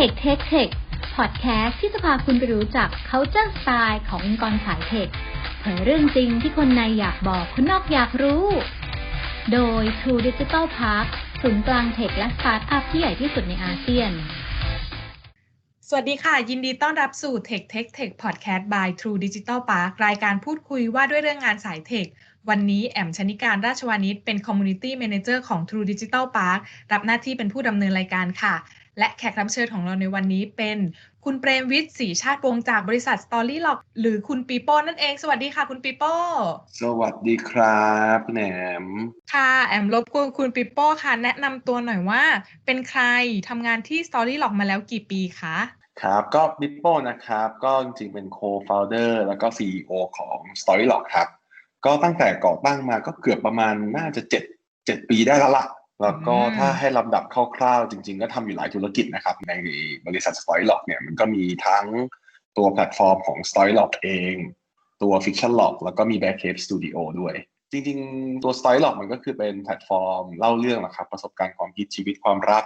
Tech Tech Tech พอดแคสต์ที่จะพาคุณไปรู้จัก culture style ขององค์กรสายเทคเผยเรื่องจริงที่คนในอยากบอกคนนอกอยากรู้ โดย True Digital Park ศูนย์กลางเทคและสตาร์ทอัพที่ใหญ่ที่สุดในอาเซียน สวัสดีค่ะ ยินดีต้อนรับสู่ Tech Tech Tech Podcast by True Digital Park รายการพูดคุยว่าด้วยเรื่องงานสายเทควันนี้แอมชนิการราชวานิชเป็น Community Manager ของ True Digital Park รับหน้าที่เป็นผู้ดำเนินรายการค่ะ และแขกรับเชิญของเราในวันนี้เป็นคุณเปรมวิทย์ศรีชาติวงศ์จากบริษัท Storylock หรือคุณปีโป้นั่นเอง สวัสดีค่ะ คุณปีโป้สวัสดีครับแหนม ค่ะ แอมรบกวนคุณปีโป้ค่ะ แนะนำตัวหน่อยว่า เป็นใครทำงานที่ Storylock มาแล้วกี่ปีคะครับก็บิปโป้นะครับ ก็จริงๆเป็น co-founder แล้วก็ CEO ของ Storylock ครับ ก็ตั้งแต่ก่อตั้งมาก็เกือบประมาณน่าจะเจ็ดเจ็ดปีได้แล้วล่ะ แล้วก็ถ้าให้ลำดับคร่าวๆ จริง ๆ ก็ทำอยู่หลายธุรกิจนะครับ ในบริษัท Storylock เนี่ยมันก็มีทั้งตัวแพลตฟอร์มของ Storylock เอง ตัว Fiction Lock แล้วก็มี Bear Cave Studio ด้วย จริง ๆ ตัว Storylock มันก็คือเป็นแพลตฟอร์มเล่าเรื่องนะครับ ประสบการณ์ความคิดชีวิตความรัก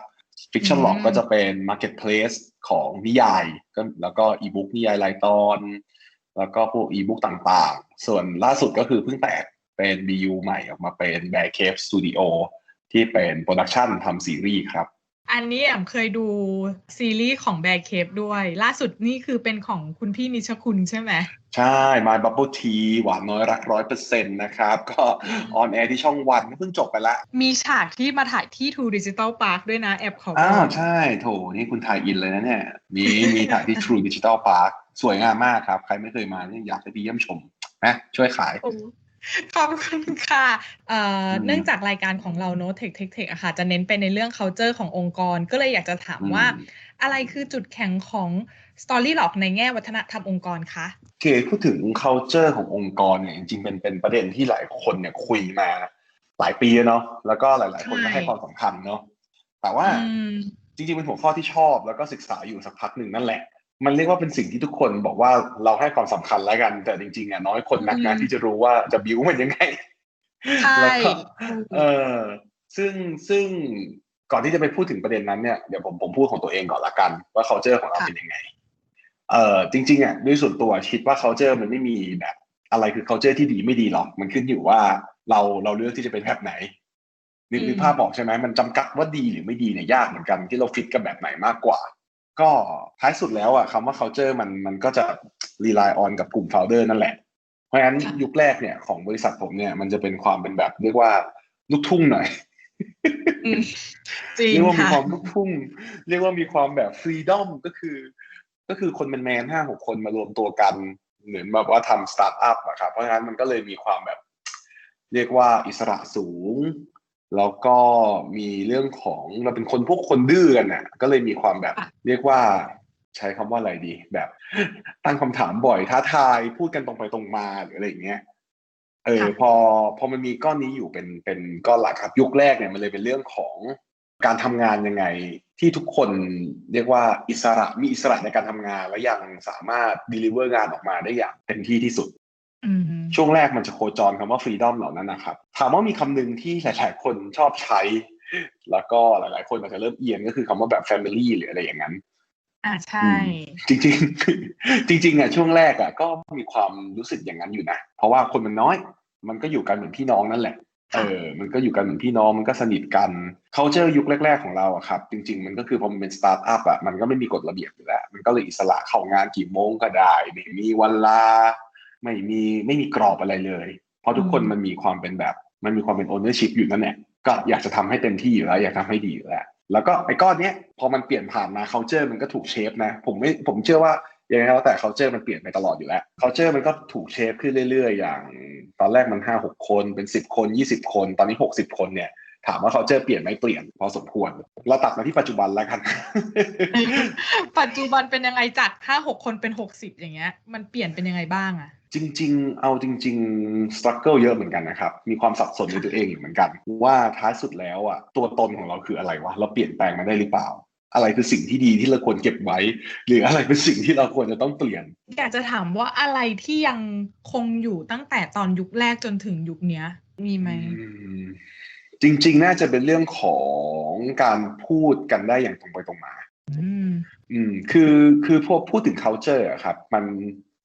Fiction Lock ก็จะเป็น Marketplace ของนิยายก็แล้วก็อีบุ๊กนิยายรายตอน แล้วก็พวกอีบุ๊กต่างๆ ส่วนล่าสุดก็คือเพิ่งแตกเป็น BU ใหม่ออกมาเป็น Bear Cave Studio ที่เป็นโปรดักชันทำซีรีส์ครับ อันนี้แอมเคยดูซีรีส์ของแบร์เคปด้วย ล่าสุดนี่คือเป็นของคุณพี่นิชคุณใช่ไหม ใช่ My Bubble Tea หวานน้อยรักร้อยเปอร์เซ็นต์นะครับ ก็ออนแอร์ที่ช่องวันเพิ่งจบไปละ มีฉากที่มาถ่ายที่ True Digital Park ด้วยนะ แอบขออ้าบวอกใช่โถนี่คุณถ่ายอินเลยนะเนี่ย มีมีถ่ายที่ True Digital Park สวยงามมากครับ ใครไม่เคยมาเนี่ยอยากให้ไปเยี่ยมชมนะช่วยขายโอ้ ขอบคุณค่ะเอ่ออมเนื่องจากรายการของเราเนอะเทคเทคเทคอะค่ะ จะเน้นไปในเรื่อง culture ขององค์กร ก็เลยอยากจะถามว่าอืมอะไรคือจุดแข็งของ Storylock ในแง่วัฒนธรรมองค์กรคะโอเคพูดถึง culture ขององค์กรเนี่ยจริงๆเป็นเป็นประเด็นที่หลายคนเนี่ยคุยมา หลายปีแล้วเนาะแล้วก็หลาย ๆ คนก็ใช่ให้ความสำคัญเนาะแต่ว่าอืมจริงๆเป็นหัวข้อที่ชอบแล้วก็ศึกษาอยู่สักพักหนึ่งนั่นแหละ มันเรียกว่าเป็นสิ่งที่ทุกคนบอกว่าเราให้ความสำคัญแล้วกัน แต่จริงๆอะน้อยคนนักนะอืมที่จะรู้ว่าจะบิวมันยังไงใช่แล้วก็เออซึ่งซึ่งก่อนที่จะไปพูดถึงประเด็นนั้นเนี่ยเดี๋ยวผมผมพูดของตัวเองก่อนละกัน ว่า culture ของเราค่ะเป็นยังไง เอ่อจริงๆอะด้วยส่วนตัวคิดว่า culture มันไม่มีแบบ อะไรคือ culture ที่ดีไม่ดีหรอกมันขึ้นอยู่ว่าเราเราเลือกที่จะเป็นแบบไหนนึกนึกภาพออกใช่ไหมมันจำกัดว่าดีหรือไม่ดีเนี่ยยากเหมือนกันที่เราฟิตกับแบบไหนมากกว่า ก็ท้ายสุดแล้วอะคำว่า culture มันมันก็จะ rely on กับกลุ่ม founder นั่นแหละ เพราะฉะนั้นค่ะยุคแรกเนี่ยของบริษัทผมเนี่ยมันจะเป็นความเป็นแบบเรียกว่าลูกทุ่งหน่อยอืมจริงเรียกว่ามีค่ะความลูกทุ่ง เรียกว่ามีความแบบฟรีดอมก็คือ ก็คือคนเป็นแมนห้าหกคนมารวมตัวกัน เหมือนแบบว่าทำสตาร์ทอัพอะครับเพราะฉะนั้นมันก็เลยมีความแบบ เรียกว่าอิสระสูง แล้วก็มีเรื่องของเราเป็นคนพวกคนดื้อกันน่ะ ก็เลยมีความแบบค่ะเรียกว่าใช้คำว่าอะไรดี แบบ ตั้งคำถามบ่อยท้าทายพูดกันตรงไปตรงมาหรืออะไรอย่างเงี้ยเออค่ะพอพอมันมีก้อนนี้อยู่เป็นเป็นก้อนหลักครับยุคแรกเนี่ยมันเลยเป็นเรื่องของการทำงานยังไง ที่ทุกคนเรียกว่าอิสระมีอิสระในการทำงานและยังสามารถ deliver งานออกมาได้อย่างเต็มที่ที่สุดอืม ช่วงแรกมันจะโคจรคำว่า freedom เหล่านั้นนะครับ ถามว่ามีคำหนึ่งที่หลาย ๆ คนชอบใช้ แล้วก็หลาย ๆ คนอาจจะเริ่มเอียงก็คือคำว่าแบบ family หรืออะไรอย่างนั้น อ่าใช่ จริง ๆ จริงๆอะช่วงแรกอะก็มีความรู้สึกอย่างนั้นอยู่นะ เพราะว่าคนมันน้อย มันก็อยู่กันเหมือนพี่น้องนั่นแหละเออ มันก็อยู่กันเหมือนพี่น้อง มันก็สนิทกัน culture ยุคแรก ๆของเราอะครับ จริง ๆ มันก็คือพอมันเป็นสตาร์ทอัพอะมันก็ไม่มีกฎระเบียบอยู่แล้ว มันก็เลยอิสระเข้างานกี่โมงก็ได้ไม่มีวันลา ไม่มีไม่มีกรอบอะไรเลย เพราะทุกคนอืมมันมีความเป็นแบบ มันมีความเป็น ownership อยู่นั่นแหละก็อยากจะทำให้เต็มที่อยู่แล้วอยากทำให้ดีอยู่แล้วแล้วก็ไอ้ก้อนเนี้ยพอมันเปลี่ยนผ่านมา culture มันก็ถูกเชฟนะ ผมไม่ผมเชื่อว่ายังไงก็แล้วแต่ culture มันเปลี่ยนไปตลอดอยู่แล้ว culture มันก็ถูกเชฟขึ้นเรื่อย ๆ อย่าง ตอนแรกมันห้าหกคนเป็นสิบคนยี่สิบคน ตอนนี้หกสิบคนเนี่ยถามว่า culture เปลี่ยนไหมเปลี่ยนพอสมควร เราตัดมาที่ปัจจุบันแล้วกัน ปัจจุบันเป็นยังไงจากถ้าหกคนเป็นหกสิบอย่างเงี้ย มันเปลี่ยนเป็นยังไงบ้างอะ จริง ๆ เอาจริงๆ struggle เยอะเหมือนกันนะครับ มีความสับสนในตัวเองอยู่เหมือนกัน ว่าท้ายสุดแล้วอะตัวตนของเราคืออะไรวะเราเปลี่ยนแปลงมาได้หรือเปล่า อะไรคือสิ่งที่ดีที่เราควรเก็บไว้ หรืออะไรเป็นสิ่งที่เราควรจะต้องเปลี่ยน อยากจะถามว่าอะไรที่ยังคงอยู่ตั้งแต่ตอนยุคแรกจนถึงยุคเนี้ย มีไหมอืมจริง ๆ น่าจะเป็นเรื่องของการพูดกันได้อย่างตรงไปตรงมา อืมอืมคือคือพวกพูดถึง culture อะครับ มัน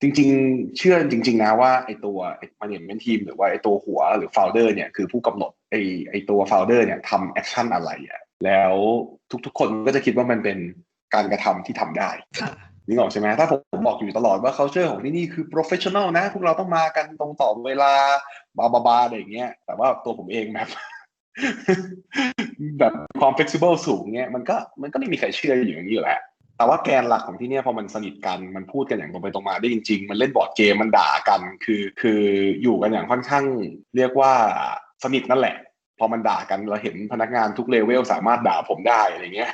จริง ๆ เชื่อจริง ๆ นะว่าไอตัวไอ้ management team หรือว่าไอตัวหัวหรือ founder เนี่ยคือผู้กำหนดไอไอตัว founder เนี่ยทำ action อะไรอะแล้วทุกๆ คนก็จะคิดว่ามันเป็นการกระทำที่ทำได้ค่ะนึกออกใช่ไหมถ้าผมผมบอกอยู่ตลอดว่า culture ของที่นี่คือ professional นะ พวกเราต้องมากันตรงต่อเวลาบาบาบาอะไรอย่างเงี้ยแต่ว่าตัวผมเองแบบแบบความ flexible สูงเงี้ยมันก็มันก็ไม่มีใครเชื่ออยู่อย่างนี้อยู่แล้ว แต่ว่าแกนหลักของที่เนี่ยพอมันสนิทกันมันพูดกันอย่างตรงไปตรงมาได้จริง ๆ มันเล่นบอร์ดเกมมันด่ากัน คือคืออยู่กันอย่างค่อนข้าง เรียกว่าสนิทนั่นแหละ พอมันด่ากันเราเห็นพนักงานทุกเลเวลสามารถด่าผมได้อะไรเงี้ย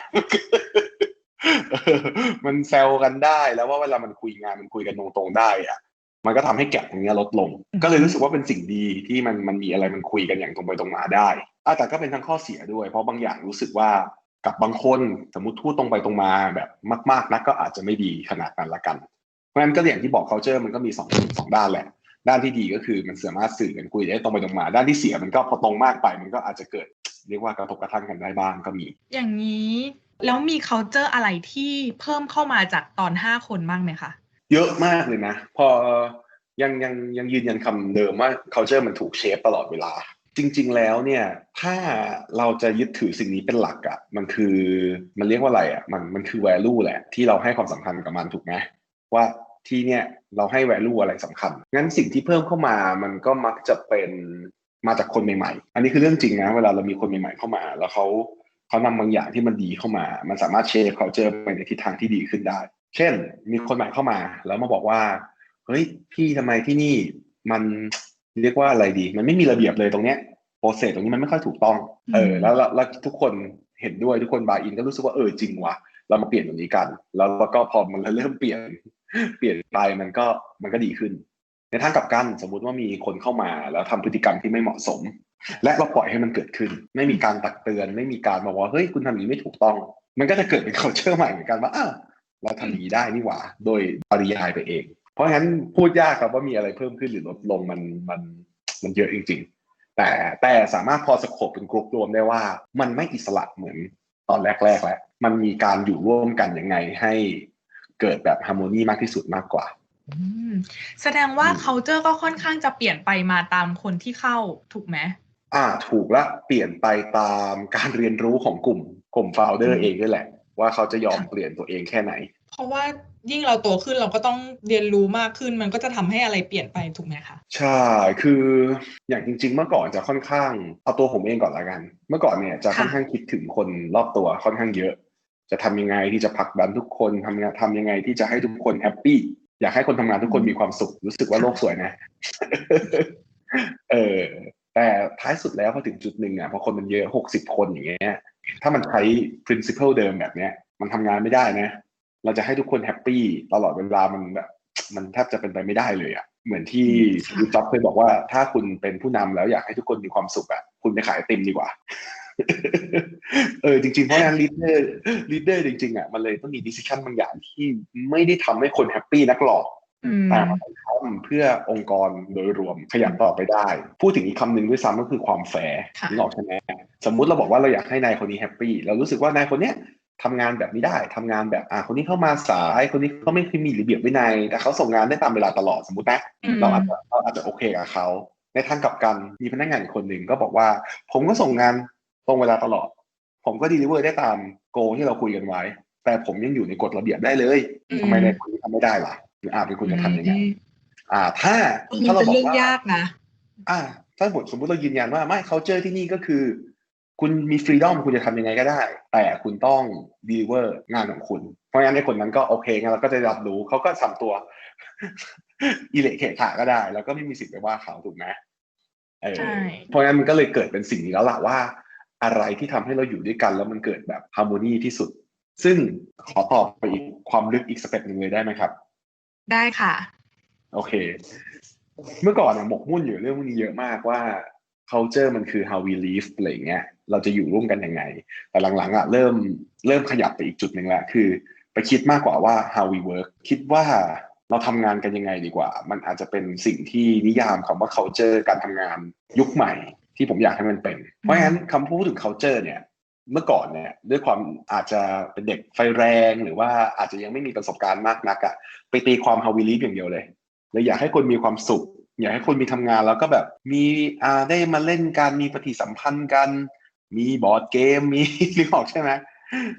เออมันแซวกันได้แล้วว่าเวลามันคุยงานมันคุยกันตรงๆได้อะมันก็ทำให้แกลบตรงเนี้ยลดลง ก็เลยรู้สึกว่าเป็นสิ่งดีที่มันมันมีอะไรมันคุยกันอย่างตรงไปตรงมาได้อะแต่ก็เป็นทั้งข้อเสียด้วย เพราะบางอย่างรู้สึกว่า กับบางคนสมมติพูดตรงไปตรงมาแบบมาก ๆนักก็อาจจะไม่ดีขนาดนั้นละกัน เพราะฉะนั้นก็อย่างที่บอก culture มันก็มีสองสองด้านแหละ ด้านที่ดีก็คือมันสามารถสื่อกันคุยได้ตรงไปตรงมา ด้านที่เสียมันก็พอตรงมากไป มันก็อาจจะเกิดเรียกว่ากระทบกระทั่งกันได้บ้างก็มี อย่างนี้แล้วมี culture อะไรที่เพิ่มเข้ามาจากตอนห้าคนบ้างไหมคะเยอะมากเลยนะ พอยังยังยังยืนยันคำเดิมว่า culture มันถูกเชฟตลอดเวลา จริง ๆ แล้วเนี่ย ถ้าเราจะยึดถือสิ่งนี้เป็นหลักอะ่ะ มันคือมันเรียกว่าอะไรอะ่ะ มันมันคือ value แหละ ที่เราให้ความสำคัญกับมันถูกไหมว่าที่เนี่ยเราให้ value อะไรสำคัญ งั้นสิ่งที่เพิ่มเข้ามามันก็มักจะเป็นมาจากคนใหม่ ๆ อันนี้คือเรื่องจริงนะ เวลาเรามีคนใหม่ ๆ เข้ามา แล้วเขาเขานำบางอย่างที่มันดีเข้ามา มันสามารถเชฟ culture ไปในทิศทางที่ดีขึ้นได้ เช่น มีคนใหม่เข้ามา แล้วมาบอกว่าเฮ้ยพี่ทำไมที่นี่มันเรียกว่าอะไรดี มันไม่มีระเบียบเลยตรงเนี้ย โปรเซสตรงนี้มันไม่ค่อยถูกต้อง เออแล้วแล้วแล้วทุกคนเห็นด้วยทุกคนบายอินก็รู้สึกว่าเออจริงว่ะ เรามาเปลี่ยนตรงนี้กันแล้วแล้วก็พอมันเริ่มเปลี่ยน เปลี่ยนไปมันก็มันก็ดีขึ้น ในทางกลับกันสมมุติว่ามีคนเข้ามาแล้วทำพฤติกรรมที่ไม่เหมาะสม และเราปล่อยให้มันเกิดขึ้น ไม่มีการตักเตือน ไม่มีการบอกว่าเฮ้ยคุณทำอย่างนี้ไม่ถูกต้อง มันก็จะเกิดเป็น culture ใหม่เหมือนกันว่าอ้าวเราทำอย่างนี้ได้นี่หว่า โดยปริยายไปเอง เพราะฉะนั้นพูดยากครับว่ามีอะไรเพิ่มขึ้นหรือลดลงมันมันมันเยอะจริงๆ แต่แต่สามารถพอสโคปเป็นกลุ่มรวมได้ว่า มันไม่อิสระเหมือนตอนแรกๆแล้วมันมีการอยู่ร่วมกันยังไงให้เกิดแบบฮาร์โมนีมากที่สุดมากกว่าอืมแสดงว่าอืม culture ก็ค่อนข้างจะเปลี่ยนไปมาตามคนที่เข้าถูกไหมอ่าถูกละเปลี่ยนไปตามการเรียนรู้ของกลุ่มกลุ่มโฟลเดออืร์มเองด้วยแหละ ว่าเขาจะยอมค่ะเปลี่ยนตัวเองแค่ไหน เพราะว่า ยิ่งเราโตขึ้นเราก็ต้องเรียนรู้มากขึ้น มันก็จะทำให้อะไรเปลี่ยนไปถูกไหมคะใช่คืออย่างจริง ๆ เมื่อก่อนจะค่อนข้างเอาตัวผมเองก่อนละกัน เมื่อก่อนเนี่ยจะค่อนข้างคิดถึงคนรอบตัวค่อนข้างเยอะ จะทำยังไงที่จะผลักดันทุกคนทำงานทำยังไงที่จะให้ทุกคนแฮปปี้อยากให้คนทำงานทุกคนมีความสุขรู้สึกว่าโลกสวยนะ เออแต่ท้ายสุดแล้วพอถึงจุดหนึ่งอะพอคนมันเยอะหกสิบคนอย่างเงี้ยถ้ามันใช้ principle เดิมแบบเนี้ย มันทำงานไม่ได้นะ เราจะให้ทุกคนแฮปปี้ตลอดเวลามันแบบมันแทบจะเป็นไปไม่ได้เลยอะเหมือนที่ค่ะยูจ็อบเคยบอกว่า ถ้าคุณเป็นผู้นำแล้วอยากให้ทุกคนมีความสุขอะคุณไปขายไอติมดีกว่า เออจริงๆเพราะฉะนั้นลีดเดอร์ลีดเดอร์จริงๆอะมันเลยต้องมีดิส i ชันบางอย่างที่ไม่ได้ทำให้คนแฮปปี้นักหรอกอืมแต่มันทำเพื่อองค์กรโดยรวมขยับต่อไปได้ พูดถึงอีกคำหนึ่งด้วยซ้ำก็คือความแฟร์ค่ะนึกออกใช่ไหมสมมุติเราบอกว่าเราอยากให้นายคนนี้แฮปปี้เรารู้สึกว่านายคนเนี้ย ทำงานแบบนี้ได้ทำงานแบบอ่าคนนี้เข้ามาสายคนนี้เขาไม่เคยมีระเบียบวินัย แต่เขาส่งงานได้ตามเวลาตลอดสมมตินะอืมเราอาจจะเราอาจจะโอเคกับเขาในทางกลับกันมีพนักงานอีกคนหนึ่งก็บอกว่า ผมก็ส่งงานตรงเวลาตลอด ผมก็ดีลิเวอร์ได้ตามโกที่เราคุยกันไว้ แต่ผมยังอยู่ในกฎระเบียบได้เลยอืมทำไมในคนนี้ทำไม่ได้ล่ะหรืออาเป็นคุณจะทำยังไงอืมอ่าถ้ามัถ้านเราเป็นบอกเรื่องว่ายากนะอ่าถ้าสมมติสมมติเรายืนยันว่าไม่ culture ที่นี่ก็คือ คุณมีฟรีดอมคุณจะทำยังไงก็ได้ แต่คุณต้องดีลิเวอร์งานของคุณ เพราะงั้นในคนนั้นก็โอเคงั้นเราก็จะรับรู้เขาก็ทำตัวอิเละเขะขาก็ได้ แล้วก็ไม่มีสิทธิ์ไปว่าเขาถูกไหมเออใช่เพราะงั้นมันก็เลยเกิดเป็นสิ่งนี้แล้วล่ะว่า อะไรที่ทำให้เราอยู่ด้วยกันแล้วมันเกิดแบบฮาร์โมนีที่สุด ซึ่งขอตอบไปอีกความลึกอีกสเต็ปหนึ่งเลยได้ไหมครับ ได้ค่ะ โอเค เมื่อก่อนอะหมกมุ่นอยู่เรื่องพวกนี้เยอะมากว่า culture มันคือ how we live อะไรอย่างเงี้ยเราจะอยู่ร่วมกันยังไง แต่หลังๆอะเริ่มเริ่มขยับไปอีกจุดหนึ่งแล้วคือ ไปคิดมากกว่าว่า how we work คิดว่าเราทำงานกันยังไงดีกว่า มันอาจจะเป็นสิ่งที่นิยามคำว่า culture การทำงานยุคใหม่ ที่ผมอยากให้มันเป็น เพราะฉะนั้นคำพูดถึง culture เนี่ยเมื่อก่อนเนี่ยด้วยความอาจจะเป็นเด็กไฟแรงหรือว่าอาจจะยังไม่มีประสบการณ์มากนักอะไปตีความ how we live อย่างเดียวเลยเลยอยากให้คนมีความสุข อยากให้คนมีทำงานแล้วก็แบบมีอ่าได้มาเล่นกันมีปฏิสัมพันธ์กัน มีบอร์ดเกมมีนึกออกใช่ไหม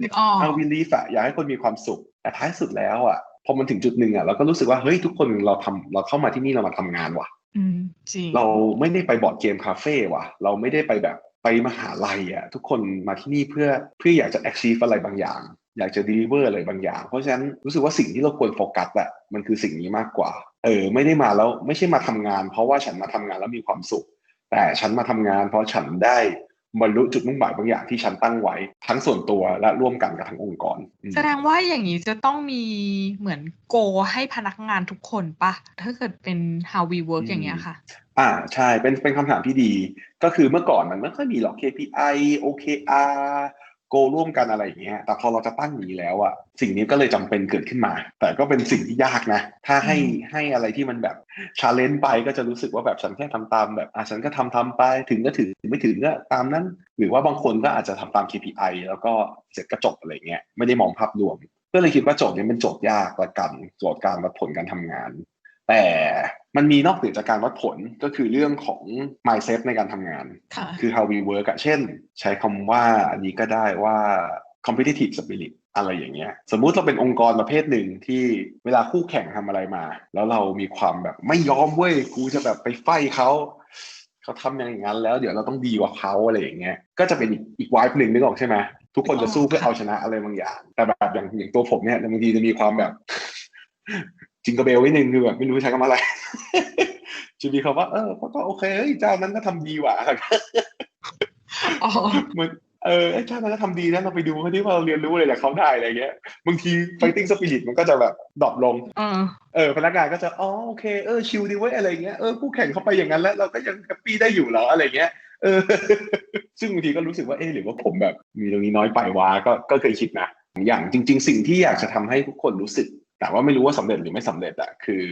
นึกออก how we live อะอยากให้คนมีความสุข แต่ท้ายสุดแล้วอะพอมันถึงจุดหนึ่งอะเราก็รู้สึกว่าเฮ้ยทุกคนเราทำเราเข้ามาที่นี่เรามาทำงานว่ะอืมจริงเราไม่ได้ไปบอร์ดเกมคาเฟ่ว่ะ เราไม่ได้ไปแบบไปมหาลัยอะทุกคนมาที่นี่เพื่อเพื่ออยากจะ achieve อะไรบางอย่าง อยากจะ deliver อะไรบางอย่าง เพราะฉะนั้นรู้สึกว่าสิ่งที่เราควรโฟกัสอะมันคือสิ่งนี้มากกว่า เออ ไม่ได้มาแล้วไม่ใช่มาทำงาน เพราะว่าฉันมาทำงานแล้วมีความสุข แต่ฉันมาทำงาน เพราะฉันได้บรรลุจุดมุ่งหมายบางอย่างที่ฉันตั้งไว้ทั้งส่วนตัวและร่วมกันกับทั้งองค์กรอืมแสดงว่าอย่างนี้จะต้องมีเหมือนโกให้พนักงานทุกคนปะถ้าเกิดเป็น how we work อย่างเงี้ยค่ะ อ่าใช่เป็นเป็นคำถามที่ดี ก็คือเมื่อก่อนมันไม่ค่อยมีหรอก KPI OKR โกร่วมกันอะไรอย่างเงี้ย แต่พอเราจะตั้งอย่างนี้แล้วอะสิ่งนี้ก็เลยจำเป็นเกิดขึ้นมา แต่ก็เป็นสิ่งที่ยากนะ ถ้าให้อืมให้อะไรที่มันแบบชาเลนจ์ไปก็จะรู้สึกว่าแบบฉันแค่ทำตามแบบอะฉันก็ทำทำไป ถึงก็ถึงไม่ถึงก็ตามนั้น หรือว่าบางคนก็อาจจะทำตาม KPI แล้วก็เสร็จก็จบอะไรเงี้ย ไม่ได้มองภาพรวม ก็เลยคิดว่าโจทย์นี้เป็นโจทย์ยากละกัน โจทย์การวัดผลการทำงาน แต่มันมีนอกเหนือจากการวัดผลก็คือเรื่องของ mindset ในการทำงานค่ะคือ how we work อะเช่น ใช้คำว่าอันนี้ก็ได้ว่า competitive spirit อะไรอย่างเงี้ย สมมุติเราเป็นองค์กรประเภทหนึ่งที่เวลาคู่แข่งทำอะไรมา แล้วเรามีความแบบไม่ยอมเว้ยกูจะแบบไปไฟเขาเขาทำอย่างนั้นแล้วเดี๋ยวเราต้องดีกว่าเขาอะไรอย่างเงี้ยก็จะเป็นอีกอีกวายหนึ่งนึกออกใช่ไหมทุกคนจะสู้เพื่อเอาชนะอะไรบางอย่าง แต่แบบอย่างอย่างตัวผมเนี่ยบางทีจะมีความแบบ จิงกระเบลไว้หนึ่งคือแบบไม่รู้ใช้คำว่าอะไรจะมีคำว่าเออก็โอเคเฮ้ยเจ้านั้นก็ทำดีว่ะอ๋อเหมือนเออไอ้ชาติมันก็ทำดีนะเราไปดูเขาที่ว่าเราเรียนรู้อะไรจากเขาได้อะไรเงี้ยบางที fighting spirit มันก็จะแบบดรอปลงเออเออพนักงานก็จะอ๋อโอเคเออชิลดีเว้ยอะไรเงี้ยเออคู่แข่งเขาไปอย่างนั้นแล้วเราก็ยังแฮปปี้ได้อยู่เหรออะไรเงี้ยเออ ซึ่งบางทีก็รู้สึกว่าเออหรือว่าผมแบบ มีตรงนี้น้อยไปวะก็ก็เคยคิดนะอย่างจริง ๆ สิ่งที่อยากจะทำให้ทุกคนรู้สึก แต่ว่าไม่รู้ว่าสำเร็จหรือไม่สำเร็จอะคือ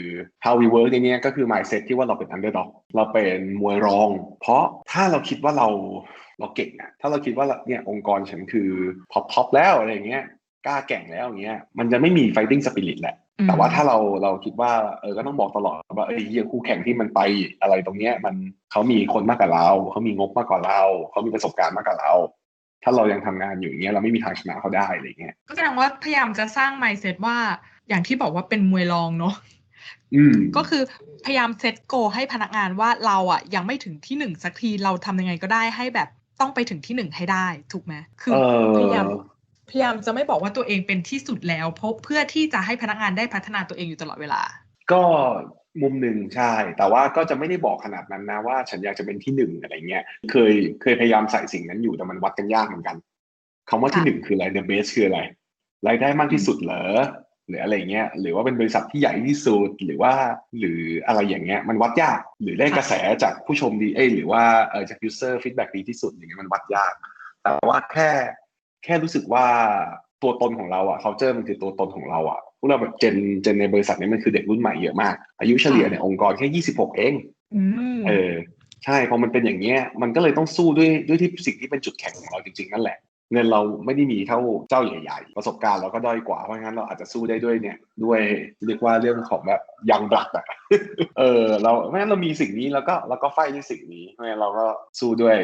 how we work ในเนี้ยก็คือ mindset ที่ว่าเราเป็น underdog เราเป็นมวยรอง เพราะถ้าเราคิดว่าเราเราเก่งอะถ้าเราคิดว่าเนี่ยองค์กรฉันคือท็อปท็อปแล้วอะไรอย่างเงี้ยกล้าแก่งแล้วอย่างเงี้ยมันจะไม่มี fighting spirit แหละ แต่ว่าถ้าเราเราคิดว่าเออก็ต้องบอกตลอดว่าเออเหี้ยคู่แข่งที่มันไปอะไรตรงเนี้ยมันเขามีคนมากกว่าเราเขามีงบมากกว่าเราเขามีประสบการณ์มากกว่าเราถ้าเรายังทำงานอยู่อย่างเงี้ยเราไม่มีทางชนะเขาได้อะไรเงี้ยก็แสดงว่าพยายามจะสร้าง mindset ว่า อย่างที่บอกว่าเป็นมวยรองเนาะอืมก็คือพยายามเซตโก ให้พนักงานว่าเราอะยังไม่ถึงที่หนึ่งสักทีเราทำยังไงก็ได้ให้แบบต้องไปถึงที่หนึ่งให้ได้ ถูกไหมคือเออพยายามพยายามจะไม่บอกว่าตัวเองเป็นที่สุดแล้ว เพราะเพื่อที่จะให้พนักงานได้พัฒนาตัวเองอยู่ตลอดเวลา ก็มุมหนึ่งใช่ แต่ว่าก็จะไม่ได้บอกขนาดนั้นนะว่า ฉันอยากจะเป็นที่หนึ่งอะไรเงี้ยเคยเคยพยายามใส่สิ่งนั้นอยู่แต่มันวัดกันยากเหมือนกันคำว่าที่ค่ะหนึ่งคืออะไร the best คืออะไรรายได้มากที่สุดเหรอ หรืออะไรเงี้ยหรือว่าเป็นบริษัทที่ใหญ่ที่สุดหรือว่าหรืออะไรอย่างเงี้ยมันวัดยาก หรือได้กระแสจากผู้ชมดีเอยหรือว่าเออจาก user feedback ดีที่สุดอย่างเงี้ยมันวัดยาก แต่ว่าแค่แค่รู้สึกว่าตัวตนของเราอะ culture มันคือตัวตนของเราอะพวกเราแบบเจนเจนในบริษัทนี้มันคือเด็กรุ่นใหม่เยอะมาก อายุเฉลี่ยในองค์กรแค่26เองอืมเออใช่พอมันเป็นอย่างเงี้ยมันก็เลยต้องสู้ด้วยด้วยที่สิ่งที่เป็นจุดแข็งของเราจริงๆนั่นแหละ เงินเราไม่ได้มีเท่าเจ้าใหญ่ๆ ประสบการณ์เราก็ด้อยกว่าเพราะงั้นเราอาจจะสู้ได้ด้วยเนี่ยด้วยเรียกว่าเรื่องของแบบยังบลักอะเออเราเพราะงั้นเรามีสิ่งนี้แล้วก็แล้วก็ไฟด้วยสิ่งนี้เพราะงั้นเราก็สู้ด้วย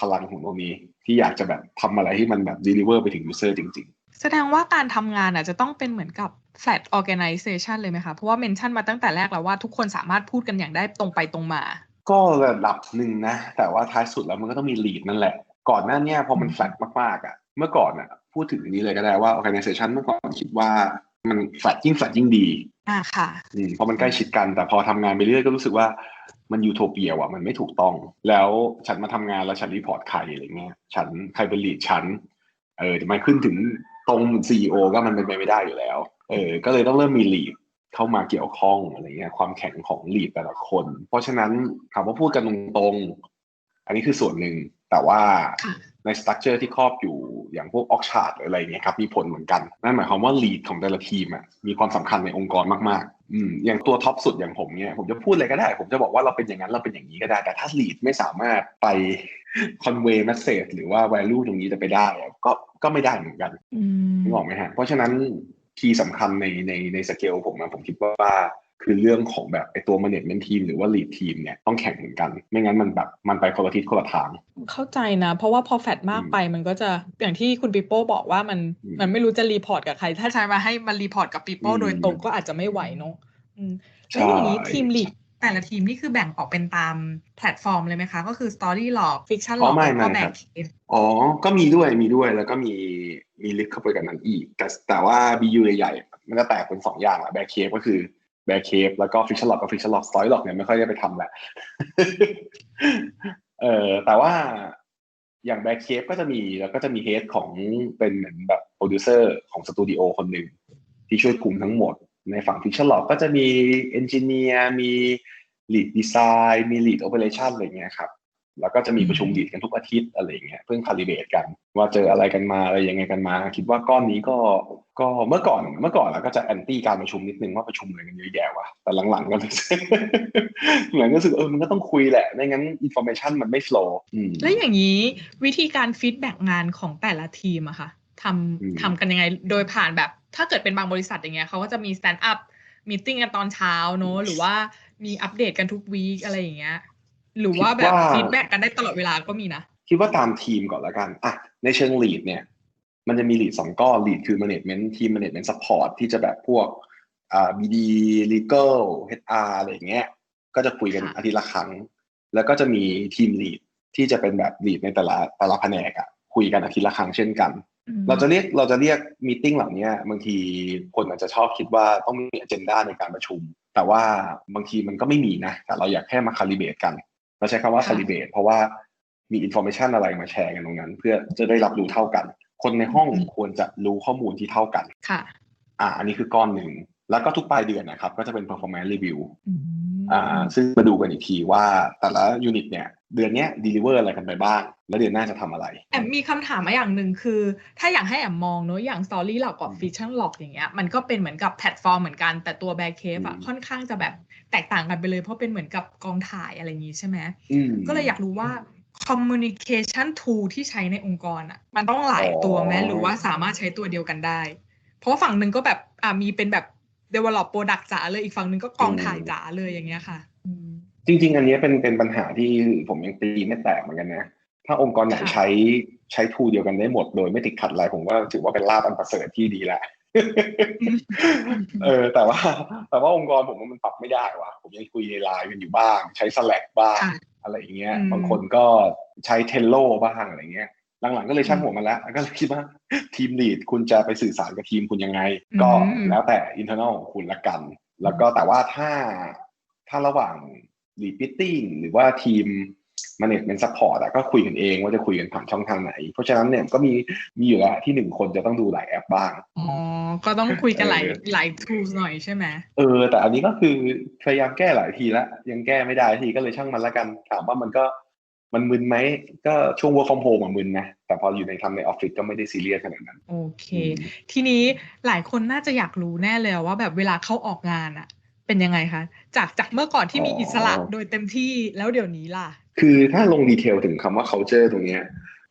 พลังของตรงนี้ที่อยากจะแบบทำอะไรที่มันแบบ deliver ไปถึง user จริง ๆ แสดงว่าการทำงานอะจะต้องเป็นเหมือนกับ flat organization เลยไหมคะ เพราะว่าเมนชั่นมาตั้งแต่แรกแล้วว่าทุกคนสามารถพูดกันอย่างได้ตรงไปตรงมา ก็ระดับหนึ่งนะ แต่ว่าท้ายสุดแล้วมันก็ต้องมี lead นั่นแหละ ก่อนหน้าเนี้ยพอมันแฟลตมากๆอะ เมื่อก่อนอะ พูดถึงอันนี้เลยก็ได้ว่า organization เมื่อก่อนคิดว่ามันแฟลตยิ่งแฟลตยิ่งดี อ่าค่ะอืมเพราะมันใกล้ชิดกัน แต่พอทำงานไปเรื่อยก็รู้สึกว่ามันยูโทเปียว่ะมันไม่ถูกต้อง แล้วฉันมาทำงานแล้วฉันรีพอร์ตใครอะไรเงี้ยฉันใครเป็น lead ฉันเออจะมาขึ้นถึงตรง CEO ก็มันเป็นไปไม่ได้อยู่แล้ว เออ ก็เลยต้องเริ่มมี lead เข้ามาเกี่ยวข้องอะไรเงี้ยความแข็งของ lead แต่ละคน เพราะฉะนั้นถามว่าพูดกันตรงๆอันนี้คือส่วนหนึ่ง แต่ว่าค่ะในสตั๊กเจอร์ที่ครอบอยู่อย่างพวกออกชาร์ดหรืออะไรเงี้ยครับมีผลเหมือนกัน นั่นหมายความว่า lead ของแต่ละทีมอะมีความสำคัญในองค์กรมากๆอืมอย่างตัวท็อปสุดอย่างผมเนี่ยผมจะพูดอะไรก็ได้ ผมจะบอกว่าเราเป็นอย่างนั้นเราเป็นอย่างนี้ก็ได้ แต่ถ้า lead ไม่สามารถไป convey message หรือว่า value ตรงนี้จะไปได้อะก็ก็ไม่ได้เหมือนกันอืมนึกออกไหมฮะเพราะฉะนั้นคีย์สำคัญในในในสเกลผมอะผมคิดว่า คือเรื่องของแบบไอตัว management team หรือว่า lead team เนี่ยต้องแข่งเหมือนกัน ไม่งั้นมันแบบมันไปคนละทิศคนละทาง เข้าใจนะ เพราะว่าพอแฟดมากไปมันก็จะอย่างที่คุณปีโป้บอกว่ามันอืมมันไม่รู้จะรีพอร์ตกับใคร ถ้าใช้มาให้มันรีพอร์ตกับปีโป้อืมโดยตรงก็อาจจะไม่ไหวเนอะอืมใช่แล้วอย่างนี้ทีมลีดแต่ละทีมนี่คือแบ่งออกเป็นตามแพลตฟอร์มเลยไหมคะ ก็คือ Story Log Fiction อ๋อ Log ไม่แล้วก็ไม่แบครับกเคสอ๋อ ก็มีด้วยมีด้วยแล้วก็มีมีลึกเข้าไปกันนั้นอีก แต่แต่ว่า BU ใหญ่ๆมันจะแตกเป็นสองอย่างอะแบ k เค e ก็คือ แบคเคฟแล้วก็ฟิชชั่นล็อกกับฟิชชั่นล็อกสตอยล็อกเนี่ยไม่ค่อยได้ไปทำแหละเออแต่ว่าอย่างแบ k เคฟก็จะมีแล้วก็จะมีเฮดของเป็นเหมือนแบบโปรดิวเซอร์ของสตูดิโอคนหนึ่งที่ช่วยคุมทั้งหมด ในฝั่งฟิชชั่นล็อกก็จะมีเอนจิเนียร์มีลีดดีไซน์มีลีดโอเปอเรชั่นอะไรเงี้ยครับ แล้วก็จะมีประชุมดีดกันทุกอาทิตย์อะไรอย่างเงี้ยเพื่อคาลิเบตกัน ว่าเจออะไรกันมาอะไรยังไงกันมา คิดว่าก้อนนี้ก็ก็เมื่อก่อนเมื่อก่อนเราก็จะแอนตี้การประชุมนิดนึงว่าประชุมอะไรกันเยอะแยะวะแต่หลังๆก็รู้สึกเหมือนรู้สึกเออมันก็ต้องคุยแหละไม่งั้นอินโฟเมชันมันไม่โฟล์อืมแล้วอย่างนี้วิธีการฟีดแบ็กงานของแต่ละทีมอะค่ะทอืมำทำกันยังไงโดยผ่านแบบ ถ้าเกิดเป็นบางบริษัทอย่างเงี้ยเขาก็จะมี stand up meeting กันตอนเช้าเนอะหรือว่ามีอัปเดตกันทุกวีคอะไรอย่างเงี้ย หรือว่าแบบฟีดแบ็กกันได้ตลอดเวลาก็มีนะคิดว่าตามทีมก่อนละกันอะในเชิง lead เนี่ย มันจะมี lead สองก้อน lead คือ management ทีม management support ที่จะแบบพวกอ่า BD legal HR อะไรอย่างเงี้ย ก็จะคุยกันค่ะอาทิตย์ละครั้ง แล้วก็จะมีทีม lead ที่จะเป็นแบบ lead ในแต่ละแต่ละแผนกอะคุยกันอาทิตย์ละครั้งเช่นกันอืมเราจะเรียกเราจะเรียกมีติ้งเหล่านี้บางทีคนอาจจะชอบคิดว่าต้องมีอ g e n d a ในการประชุม แต่ว่าบางทีมันก็ไม่มีนะแต่เราอยากแค่มาคาลิเบตกัน เราใช้คำว่าค่ะคาลิเบตเพราะว่ามีอินโฟ a t ชันอะไรมาแชร์กันตรงนั้น เพื่อจะได้รับรู้เท่ากัน คนในห้องควรจะรู้ข้อมูลที่เท่ากันค่ะอ่าอันนี้คือก้อนหนึ่ง แล้วก็ทุกปลายเดือนนะครับ ก็จะเป็น performance review อืมอ่าซึ่งมาดูกันอีกทีว่าแต่ละยูนิตเนี่ย เดือนเนี้ย deliver อะไรกันไปบ้าง แล้วเดือนหน้าจะทำอะไร แอมมีคำถามมาอย่างหนึ่งคือ ถ้าอยากให้แอมมองเนอะอย่าง Story หลอกกับ Fiction หลอกอย่างเงี้ยมันก็เป็นเหมือนกับแพลตฟอร์มเหมือนกันแต่ตัว Bear Cave อะอืมค่อนข้างจะแบบแตกต่างกันไปเลย เพราะเป็นเหมือนกับกองถ่ายอะไรอย่างงี้ใช่ไหมอืมก็เลยอยากรู้ว่า communication tool ที่ใช้ในองค์กรอะมันต้องหลายตัวไหมอ๋อหรือว่าสามารถใช้ตัวเดียวกันได้ เพราะว่าฝั่งหนึ่งก็แบบอ่ามีเป็นแบบ develop product จ๋าเลยอีกฝั่งหนึ่งก็กองถ่ายจ๋าเลยอย่างเงี้ยค่ะอืม จริง ๆ อันนี้เป็นเป็นปัญหาที่ผมยังตีไม่แตกเหมือนกันนะ ถ้าองค์กรไหนค่ะใช้ใช้ทูเดียวกันได้หมด โดยไม่ติดขัดอะไรผมว่าถือว่าเป็นลาบอันประเสริฐที่ดีแหละเออ แต่ว่า แต่ว่าองค์กรผมว่ามันปรับไม่ได้วะผมยังคุยในไลน์กันอยู่บ้าง ใช้ Slack บ้างค่ะอะไรอย่างเงี้ยอืมบางคนก็ใช้เทนโลบ้างอะไรเงี้ยหลังๆก็เลยช่างหัวมันแล้วก็เลยคิดว่าทีมลีดคุณจะไปสื่อสารกับทีมคุณยังไง ก็อืมแล้วแต่ internal ของคุณละกัน แล้วก็แต่ว่าถ้าถ้าระหว่าง lead meeting หรือว่าทีม management support อะก็คุยกันเองว่าจะคุยกันผ่านช่องทางไหน เพราะฉะนั้นเนี่ยก็มีมีอยู่แล้วที่หนึ่งคนจะต้องดูหลายแอปบ้าง อ๋อ ก็ต้องคุยกันหลายเออหลาย tools หน่อยใช่ไหมเออ แต่อันนี้ก็คือพยายามแก้หลายทีแล้ว ยังแก้ไม่ได้ทีก็เลยช่างมันละกัน ถามว่ามันก็มันมึนไหมก็ช่วง work from home อะมึนนะ แต่พออยู่ในทำในออฟฟิศก็ไม่ได้ซีเรียสขนาดนั้น โอเค ทีนี้หลายคนน่าจะอยากรู้แน่เลยว่าแบบเวลาเข้าออกงานอะ เป็นยังไงคะจากจากเมื่อก่อนที่มีอ๋ออิอิสระโดยเต็มที่แล้วเดี๋ยวนี้ล่ะ คือถ้าลงดีเทลถึงคำว่า culture ตรงเนี้ย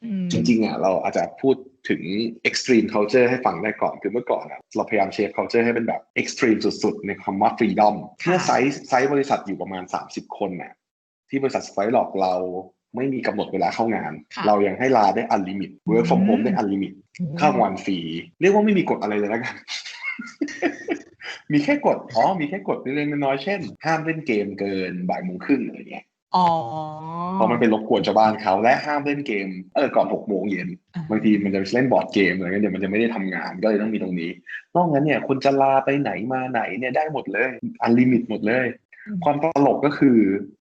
อืมจริงๆอะเราอาจจะพูดถึง extreme culture ให้ฟังได้ก่อนคือเมื่อก่อนอะเราพยายามเชฟ culture ให้เป็นแบบ extreme สุดๆ ในคำว่า freedom ค่ะเมื่อไซส์ไซส์บริษัทอยู่ประมาณ 30 คนน่ะที่บริษัทสไปร์หลอกเราไม่มีกำหนดเวลาเข้างานค่ะเรายังให้ลาได้ unlimit work from home ได้ unlimit ข้างวันฟรี เรียกว่าไม่มีกฎอะไรเลยแล้วกัน มีแค่กฎอ๋อมีแค่กฎเล็กๆน้อยๆเช่น ห้ามเล่นเกมเกินบ่ายโมงครึ่งอะไรเงี้ยอ๋อเพราะมันเป็นรบกวนชาวบ้านเขาและห้ามเล่นเกมเออก่อนหกโมงเย็นอ่าบางทีมันจะไปเล่นบอร์ดเกมอะไรเงี้ยเดี๋ยวมันจะไม่ได้ทำงานก็เลยต้องมีตรงนี้นอกนั้นเนี่ยคุณจะลาไปไหนมาไหนเนี่ยได้หมดเลยอันลิมิตหมดเลย ความตลกก็คือ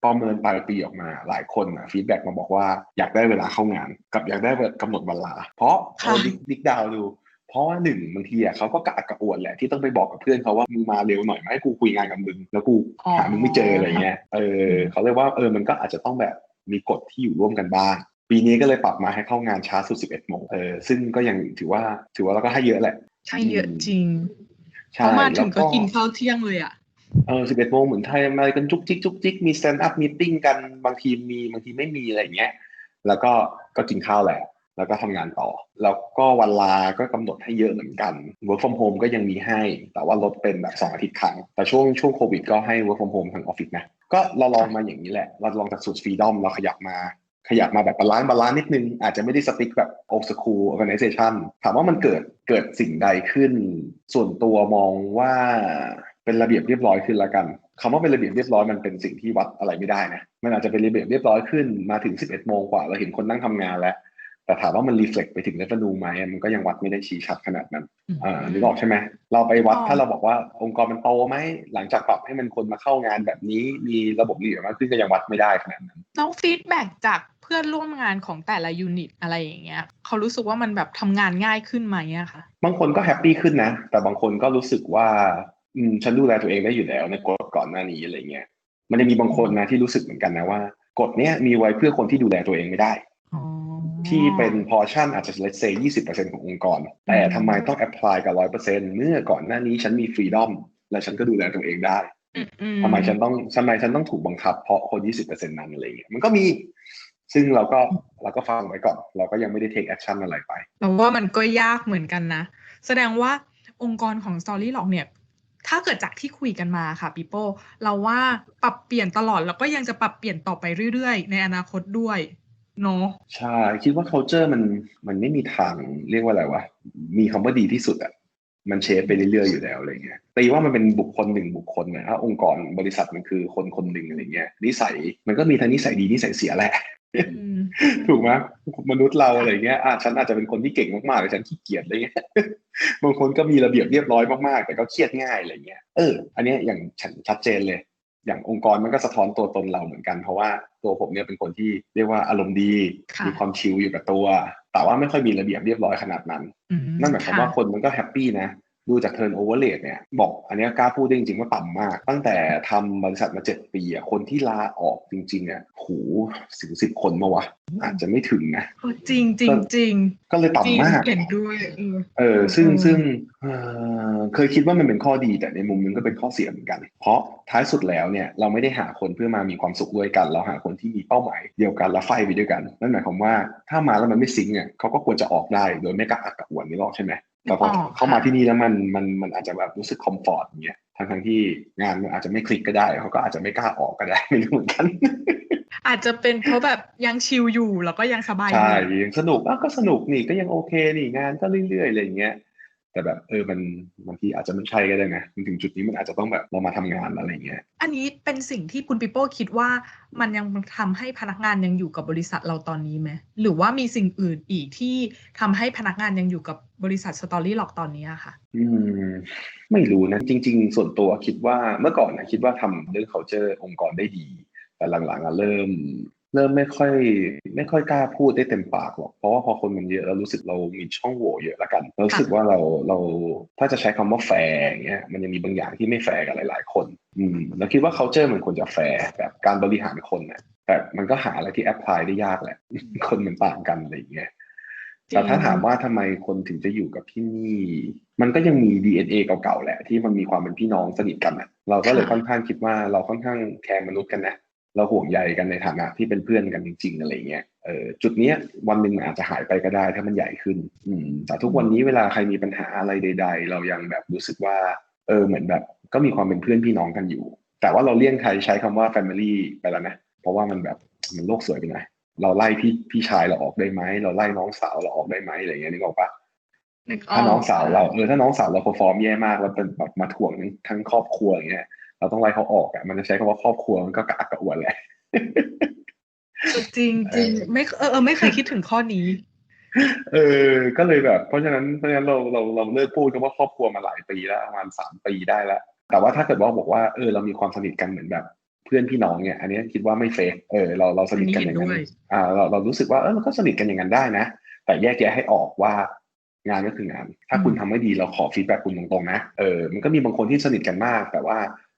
ประเมินปลายปีออกมาหลายคนนะฟีดแบ็กมาบอกว่าอยากได้เวลาเข้างาน กับอยากได้กำหนดเวลา เพราะค่ะเราดิกดาวดู เพราะว่าหนึ่งบางทีอะเขาก็กระอักกระอ่วนแหละที่ต้องไปบอกกับเพื่อนเขาว่ามึงมาเร็วหน่อยไหมาให้กูคุยงานกับมึงแล้วกูหามึงไม่เจออะไรเงี้ยเออเขาเรียกว่าเออมันก็อาจจะต้องแบบมีกฎที่อยู่ร่วมกันบ้าง ปีนี้ก็เลยปรับมาให้เข้างานช้าสุด 11โมงเออซึ่งก็ยังถือว่าถือว่าเราก็ให้เยอะแหละใช่เยอะจริงเพใช่ราะมาถึงแล้วก็กินข้าวเที่ยงเลยอะเออ11โมงเหมือนไทยมากันจุกจิกจุกจิกมี stand up meeting กันบางทีมีบางทีไม่มีอะไรอย่างเงี้ย แล้วก็ก็กินข้าวแหละ แล้วก็ทำงานต่อ แล้วก็วันลาก็กำหนดให้เยอะเหมือนกัน work from home ก็ยังมีให้ แต่ว่าลดเป็นแบบสองอาทิตย์ครั้ง แต่ช่วงช่วงโควิดก็ให้ work from home ทางออฟฟิศนะ ก็เราลองมาอย่างนี้แหละ เราลองจากสูตรฟรีดอมเราขยับมา ขยับมาแบบบาลานซ์บาลานซ์นิดนึง อาจจะไม่ได้สติ๊กแบบ old school organization ถามว่ามันเกิดเกิดสิ่งใดขึ้น ส่วนตัวมองว่าเป็นระเบียบเรียบร้อยขึ้นละกันคำว่าเป็นระเบียบเรียบร้อยมันเป็นสิ่งที่วัดอะไรไม่ได้นะ มันอาจจะเป็นระเบียบเรียบร้อยขึ้นมาถึง 11 โมงกว่าเราเห็นคนนั่งทำงานแล้ว แต่ถามว่ามันรีเฟล็กไปถึงเรฟนูไหมมันก็ยังวัดไม่ได้ชี้ชัดขนาดนั้นอ่านึกออกใช่ไหมเราไปวัดอ๋อถ้าเราบอกว่าองค์กรมันโตไหมหลังจากปรับให้มันคนมาเข้างานแบบนี้มีระบบรีเดียมากขึ้นก็ยังวัดไม่ได้ขนาดนั้นน้องฟีดแบ็จากเพื่อนร่วมงานของแต่ละยูนิตอะไรอย่างเงี้ยเขารู้สึกว่ามันแบบทำงานง่ายขึ้นไหมอะคะบางคนก็แฮปปี้ขึ้นนะ แต่บางคนก็รู้สึกว่าอืมฉันดูแลตัวเองได้อยู่แล้วในกฎก่อนหน้านี้อะไรเงี้ยมันจะมีบางคนนะที่รู้สึกเหมือนกันนะว่า กฎเนี้ยมีไว้เพื่อคนที่ดูแลตัวเองไม่ได้อ๋อ ที่เป็นพอชั่นอาจจะ let's say 20%ขององค์กร แต่ทำไมต้อง apply กับ 100%เมื่อก่อนหน้านี้ฉันมี freedom และฉันก็ดูแลตัวเองได้อือืทำไมฉันต้องทำไมฉันต้องถูกบังคับเพราะคน 20%นั้นอะไรเงี้ยมันก็มี ซึ่งเราก็เราก็ฟังไว้ก่อน เราก็ยังไม่ได้ take action อะไรไปเราว่ามันก็ยากเหมือนกันนะ แสดงว่าองค์กรของ Story l o g เนี่ยถ้าเกิดจากที่คุยกันมาค่ะปีโป้เราว่าปรับเปลี่ยนตลอดแล้วก็ยังจะปรับเปลี่ยนต่อไปเรื่อยๆ ในอนาคตด้วย เนาะใช่คิดว่า culture มันมันไม่มีทางเรียกว่าอะไรวะมีคำว่าดีที่สุดอะมันเชฟไปเรื่อยๆอยู่แล้วอะไรเงี้ยตีว่ามันเป็นบุคคลหนึ่งบุคคลนะถ้าองค์กรบริษัทมันคือคนคนหนึ่งอะไรเงี้ยนิสัยมันก็มีทั้งนิสัยดีนิสัยเสียแหละอืมถูกไหมมนุษย์เราอะไรเงี้ยอะฉันอาจจะเป็นคนที่เก่งมากๆแต่ฉันขี้เกียจอะไรเงี้ยบางคนก็มีระเบียบเรียบร้อยมากๆ แต่ก็เครียดง่ายอะไรเงี้ยเออ อันเนี้ยอย่างฉันชัดเจนเลย อย่างองค์กรมันก็สะท้อนตัวตนเราเหมือนกัน เพราะว่าตัวผมเนี่ยเป็นคนที่เรียกว่าอารมณ์ดีค่ะมีความชิลอยู่กับตัว แต่ว่าไม่ค่อยมีระเบียบเรียบร้อยขนาดนั้นอืนั่นหมายความว่าคนมันก็แฮปปี้นะ ดูจากเทิร์นโอเวอร์เลทเนี่ยบอกอันเนี้ยกล้าพูดได้จริงๆว่าต่ำมาก ตั้งแต่ทำบริษัทมาเจ็ดปีอะคนที่ลาออกจริงๆอะโหถึงสิบคนมาวะอาจจะไม่ถึงนะเออจริงจริงจริงก็เลยจริงต่ำมากเห็นด้วยเออเออซึ่งอืมซึ่งเอ่อเคยคิดว่ามันเป็นข้อดีแต่ในมุมนึงก็เป็นข้อเสียเหมือนกัน เพราะท้ายสุดแล้วเนี่ยเราไม่ได้หาคนเพื่อมามีความสุขด้วยกัน เราหาคนที่มีเป้าหมายเดียวกันและไฟไปด้วยกันนั่นหมายความว่าถ้ามาแล้วมันไม่ซิงก์เนี่ยเขาก็ควรจะออกได้โดยไม่กระอักกระอ่วนนี่หรอกใช่ไหม แต่พอออกเข้ามาค่ะที่นี่แล้วมันมันมันอาจจะแบบรู้สึกคอมฟอร์ตอย่างเงี้ยทั้งทั้งๆที่งานมันอาจจะไม่คลิกก็ได้เขาก็อาจจะไม่กล้าออกก็ได้ไม่รู้เหมือนกัน อาจจะเป็นเพราะแบบยังชิลอยู่แล้วก็ยังสบายอใช่ยู่ยังสนุกอะก็สนุกนี่ก็ยังโอเคนี่งานก็เรื่อยๆอะไรอย่างเงี้ย แต่แบบเออมันบางทีอาจจะไม่ใช่ก็ได้นะมันถึงจุดนี้มันอาจจะต้องแบบเรามาทำงานอะไรอย่างเงี้ย อันนี้เป็นสิ่งที่คุณปิโป้คิดว่ามันยังทำให้พนักงานยังอยู่กับบริษัทเราตอนนี้ไหมหรือว่ามีสิ่งอื่นอีกที่ทำให้พนักงานยังอยู่กับบริษัทสตอรี่หลอกตอนนี้อะค่ะ อืม ไม่รู้นะ จริง ๆ ส่วนตัวคิดว่าเมื่อก่อนนะคิดว่าทำเรื่อง culture องค์กรได้ดี แต่หลังๆอะเริ่ม เริ่มไม่ค่อย ไม่ค่อยกล้าพูดได้เต็มปากหรอกเพราะว่าพอคนมันเยอะเรารู้สึกเรามีช่องโหว่เยอะละกันรู้สึกว่าเราเราถ้าจะใช้คำว่าแฟร์อย่างเงี้ยมันยังมีบางอย่างที่ไม่แฟร์กับหลาย ๆ คนอืมแล้วคิดว่า culture มันควรจะแฟร์แบบการบริหารคนนะแต่มันก็หาอะไรที่แอพพลายได้ยากแหละ คนมันต่างกันอะไรอย่างเงี้ยแต่ถ้าถามว่าทำไมคนถึงจะอยู่กับที่นี่ มันก็ยังมี DNA เก่าๆแหละ ที่มันมีความเป็นพี่น้องสนิทกันนะเราก็เลยค่ะค่อนข้างคิดว่าเราค่อนข้างแคร์มนุษย์กันนะ เราห่วงใยกันในฐานะที่เป็นเพื่อนกันจริงๆอะไรเงี้ยเออจุดเนี้ยวันหนึ่งมันอาจจะหายไปก็ได้ ถ้ามันใหญ่ขึ้น อืม แต่ทุกวันนี้เวลาใครมีปัญหาอะไรใด ๆ เรายังแบบรู้สึกว่า เออเหมือนแบบ ก็มีความเป็นเพื่อนพี่น้องกันอยู่ แต่ว่าเราเลี่ยงใครใช้คำว่า family ไปแล้วนะ เพราะว่ามันแบบมันโลกสวยไปหน่อยเราไล่พี่พี่ชายเราออกได้ไหมเราไล่น้องสาวเราออกได้ไหมอะไรเงี้ยนึกออกปะนึกถ้าน้องสาวเรากเออถ้าน้องสาวเรา perform แย่มากแล้วเป็นแบบมาถ่วงทั้งทั้งครอบครัวอย่างเงี้ย เราต้องไล่เขาออกอะมันจะใช้คำว่าครอบครัวมันก็กระอักกระอ่วนแหละจริงจริงไม่เออเออไม่เคยคิดถึงข้อนี้ เออ ก็เลยแบบ เพราะฉะนั้นเพราะฉะนั้นเราเราเราเลิกพูดคำว่าครอบครัวมาหลายปีแล้วประมาณสามปีได้แล้ว แต่ว่าถ้าเกิดว่าบอกว่าเออเรามีความสนิทกันเหมือนแบบเพื่อนพี่น้องเนี่ยอันนี้คิดว่าไม่เฟกเออเราเราสนิทกันอย่างนั้นอันนี้เห็นด้วยอ่าเราเรารู้สึกว่าเออเราก็สนิทกันอย่างนั้นได้นะ แต่แยกแยะให้ออกว่างานก็คืองาน ถ้าคุณทำไม่ดีเราขอฟีดแบ็กคุณตรงๆนะเออมันก็มีบางคนที่สนิทกันมาก แต่ว่า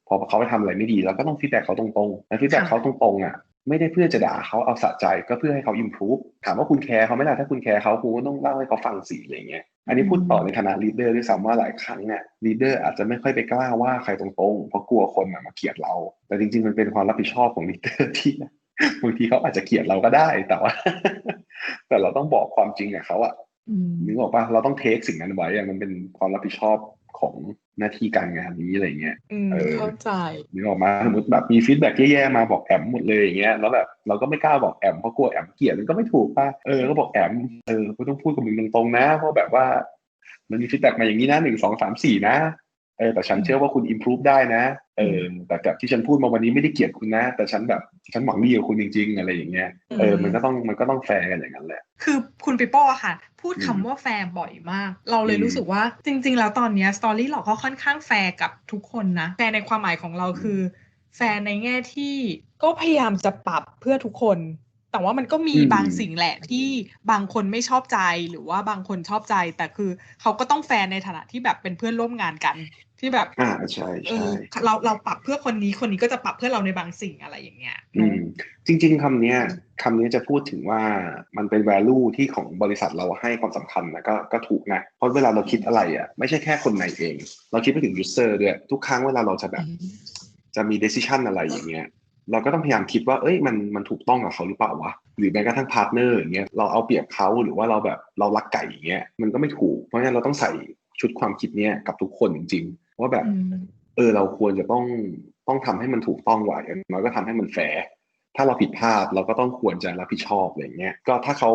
พอเขาไปทำอะไรไม่ดีเราก็ต้องฟีดแบ็กเขาตรงๆและฟีดแบ็กค่ะเขาตรงๆอะไม่ได้เพื่อจะด่าเขาเอาสะใจก็เพื่อให้เขา improve ถามว่าคุณแคร์เขาไหม่ล่ะถ้าคุณแคร์เขาคุณก็ต้องเล่าให้เขาฟังสิอะไรเงี้ยอันนี้พูดต่อในฐานะ leader ด้วยซ้ำว่าหลายครั้งเนี่ย leader อาจจะไม่ค่อยไปกล้าว่าใครตรงๆ เพราะกลัวคนน่ะมาเกลียดเรา แต่จริงๆมันเป็นความรับผิดชอบของ leader ที่บางทีเขาอาจจะเกลียดเราก็ได้แต่ว่า แต่เราต้องบอกความจริงกับเขาอะอืมนึกออกปะเราต้องเทคสิ่งนั้นไว้อะมันเป็นความรับผิดชอบ ของหน้าที่การงานนี้อะไรเงี้ยอืมเออเข้าใจนึกออกมาสมมติแบบมีฟีดแบ็กแย่ๆมาบอกแอมหมดเลยอย่างเงี้ยแล้วแบบเราก็ไม่กล้าบอกแอมเพราะกลัวแอมเกลียดมันก็ไม่ถูกป่ะเออก็บอกแอมเออก็ต้องพูดกับมึงตรงๆนะเพราะแบบว่า มันมีฟีดแบ็กมาอย่างนี้นะหนึ่งสองสามสี่นะ เออแต่ฉันเชื่อว่าคุณอิ p พ o v e ได้นะเออแต่แบบที่ฉันพูดมาวันนี้ไม่ได้เกลียดคุณนะ แต่ฉันแบบฉันหวังดีกับคุณจริง ๆ อะไรอย่างเงี้ยเออมันก็ต้องมันก็ต้องแฟร์กันอย่างนั้นแหละ คือคุณปิโป้อะค่ะ พูดอืมคำว่าแฟร์บ่อยมาก เราเลยอืมรู้สึกว่าจริง ๆ แล้วตอนเนี้สตอรี่หลอกเขาค่อนข้างแฟร์กับทุกคนนะแฟร์ในความหมายของเราคือแฟร์ในแง่ที่ก็พยายามจะปรับเพื่อทุกคน แต่ว่ามันก็มีอืมบางสิ่งแหละที่บางคนไม่ชอบใจหรือว่าบางคนชอบใจ แต่คือเขาก็ต้องแฟร์ในฐานะที่แบบเป็นเพื่อนร่วมงานกัน ที่แบบอ่าใช่เอใช่อเราเราปรับเพื่อคนนี้คนนี้ก็จะปรับเพื่อเราในบางสิ่งอะไรอย่างเงี้ยอืมจริง ๆคำเนี้ยคำนี้จะพูดถึงว่ามันเป็น value ที่ของบริษัทเราให้ความสำคัญนะก็ก็ถูกนะเพราะเวลาเราคิดอะไรอะไม่ใช่แค่คนในเอง เราคิดไปถึง user ด้วยทุกครั้งเวลาเราจะแบบ จะมี decision อะไรอย่างเงี้ยเราก็ต้องพยายามคิดว่า เอ้ย มัน มันถูกต้องกับเขาหรือเปล่าวะ หรือแม้กระทั่งพาร์ทเนอร์อย่างเงี้ย เราเอาเปรียบเขาหรือว่าเราแบบ เรารักไก่อย่างเงี้ย มันก็ไม่ถูก เพราะฉะนั้นเราต้องใส่ชุดความคิดเนี้ยกับทุกคนจริง ๆ ว่าแบบอืมเออเราควรจะต้องต้องทำให้มันถูกต้องไว้อย่างน้อยก็ทำให้มันแฟร์ถ้าเราผิดพลาดเราก็ต้องควรจะรับผิดชอบอะไรอย่างเงี้ยก็ถ้าเขา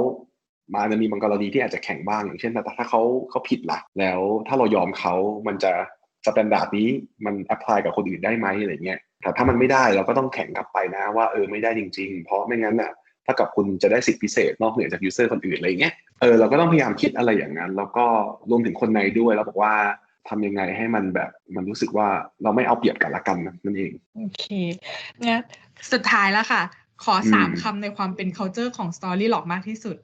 มาจะมีบางกรณีที่อาจจะแข่งบ้างอย่างเช่นแต่ถ้าเขาเขาผิดล่ะ แล้วถ้าเรายอมเขามันจะสแตนดาร์ดนี้มันแอพพลายกับคนอื่นได้ไหมอะไรเงี้ยแต่ถ้ามันไม่ได้เราก็ต้องแข่งกลับไปนะ ว่าเออไม่ได้จริง ๆ เพราะไม่งั้นน่ะถ้ากับคุณจะได้สิทธิพิเศษนอกเหนือจากยูเซอร์คนอื่นอะไรอย่างเงี้ยเออเราก็ต้องพยายามคิดอะไรอย่างนั้น แล้วก็รวมถึงคนในด้วยแล้วบอกว่า ทำยังไงให้มันแบบมันรู้สึกว่าเราไม่เอาเปรียบกันละกันนั่นเองโอเคงั้นสุดท้ายแล้วค่ะ ขอสามอืมคำในความเป็น culture ของ Story หลอกมากที่สุด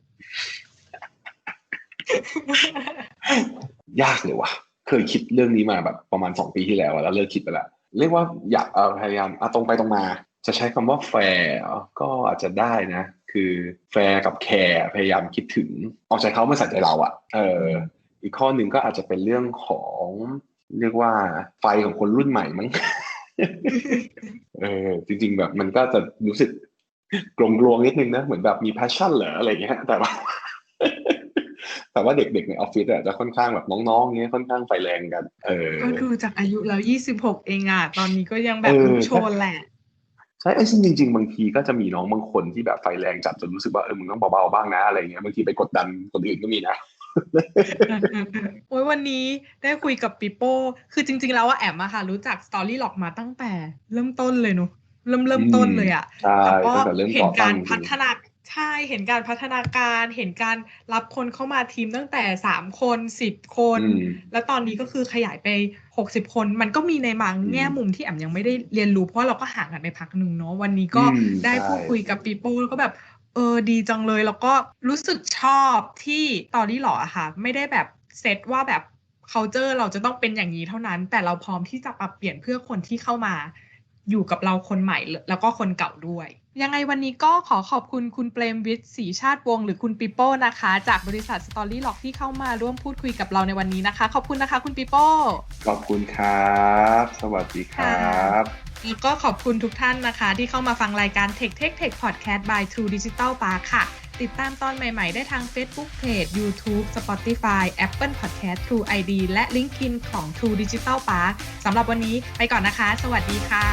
ยากเลยว่ะ เคยคิดเรื่องนี้มาแบบประมาณสองปีที่แล้วอะแล้วเลิกคิดไปละเรียกว่าอยากเอาพยายามเอาตรงไปตรงมา จะใช้คำว่าแฟร์ก็อาจจะได้นะ คือแฟร์กับแคร์พยายามคิดถึง เอาใจเขามาใส่ใจเราอะเออ อีกข้อหนึ่งก็อาจจะเป็นเรื่องของเรียกว่าไฟของคนรุ่นใหม่มั้งเออจริง ๆ แบบมันก็จะรู้สึกกลงกลวงๆนิดนึงนะเหมือนแบบมี passion เหรออะไรอย่างเงี้ยแต่ว่าแต่ว่าเด็กๆในออฟฟิศอะจะค่อนข้างแบบน้องๆเงี้ยค่อนข้างไฟแรงกัน เออก็ดูจากอายุแล้วยี่สิบหกเองอะตอนนี้ก็ยังแบบเออลุกโชนแหละใช่ไอ้ซึ่งจริง ๆ บางทีก็จะมีน้องบางคนที่แบบไฟแรงจัดจนรู้สึกว่าเออมึงต้องเบาๆบ้างนะอะไรเงี้ยบางทีไปกดดันคนอื่นก็มีนะ โอ้ยวันนี้ได้คุยกับปิโป้ คือจริง ๆ แล้วว่าแอมอะค่ะ รู้จัก Story หลอกมาตั้งแต่เริ่มต้นเลยเนอะเริ่มเริ่มต้นเลยอะใช่แต่ก็ตั้งแต่เริ่มเห็ก่นอตั้กางรจริงพัฒนาใช่เห็นการพัฒนาการเห็นการรับคนเข้ามาทีมตั้งแต่สามคนสิบคนอืมแล้วตอนนี้ก็คือขยายไปหกสิบคน มันก็มีในบางอืมแง่มุมที่แอมยังไม่ได้เรียนรู้เพราะเราก็ห่างกันไปพักหนึ่งเนาะวันนี้ก็อืมได้ใช่พูดคุยกับปีโป้แล้วก็แบบ เออดีจังเลย แล้วก็รู้สึกชอบที่ตอนนี้หรออะค่ะ ไม่ได้แบบเซตว่าแบบ culture เราจะต้องเป็นอย่างนี้เท่านั้น แต่เราพร้อมที่จะปรับเปลี่ยนเพื่อคนที่เข้ามา อยู่กับเราคนใหม่แล้วก็คนเก่าด้วย ยังไงวันนี้ก็ขอขอบคุณคุณเปรมวิทย์ศรีชาติวงศ์หรือคุณปิโป้นะคะ จากบริษัท Story Lock ที่เข้ามาร่วมพูดคุยกับเราในวันนี้นะคะ ขอบคุณนะคะคุณปิโป้ ขอบคุณครับ สวัสดีครับแล้วก็ขอบคุณทุกท่านนะคะ ที่เข้ามาฟังรายการ Tech Tech Tech Podcast by True Digital Park ค่ะ ติดตามตอนใหม่ ๆ ได้ทาง Facebook Page YouTube Spotify Apple Podcast True ID และ LinkedIn ของ True Digital Park สำหรับวันนี้ไปก่อนนะคะ สวัสดีค่ะ